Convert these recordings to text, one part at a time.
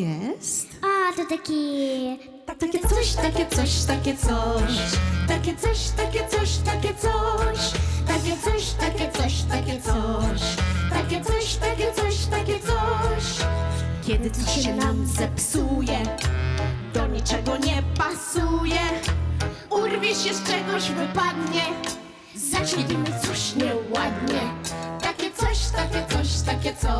jest? A, to taki... Takie coś, takie coś, takie coś. Takie coś, takie coś, takie coś. Takie coś, takie coś, takie coś. Takie coś, takie coś, takie coś. Kiedy coś się nam zepsuje, do niczego nie pasuje. Urwie się z czegoś, wypadnie. Zaczniemy coś nieładnie. Takie coś, takie coś, takie coś.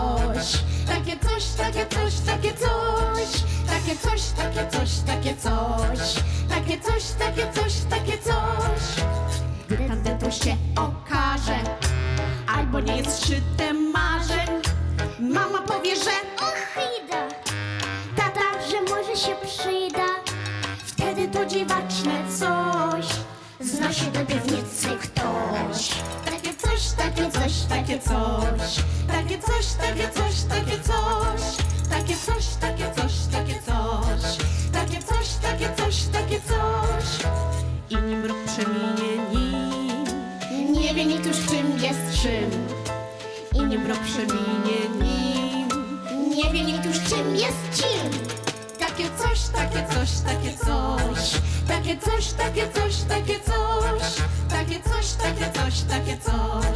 Takie coś. Takie coś, takie coś, takie coś. Takie coś, takie coś, takie coś. Gdy tamten to się okaże, albo nie jest szyte marzeń, mama powie, że Och, ida. Tata, że może się przyda. Wtedy to dziwaczne coś. Zna się do piwnicy ktoś. Takie coś, takie coś, takie coś. takie coś, takie coś, takie coś. Wie nikt już czym jest czym. i nim rok przeminie nim. Nie wie nikt już czym jest czym. Takie coś, takie coś, takie coś. Takie coś, takie coś, takie coś. Takie coś, takie coś, takie coś.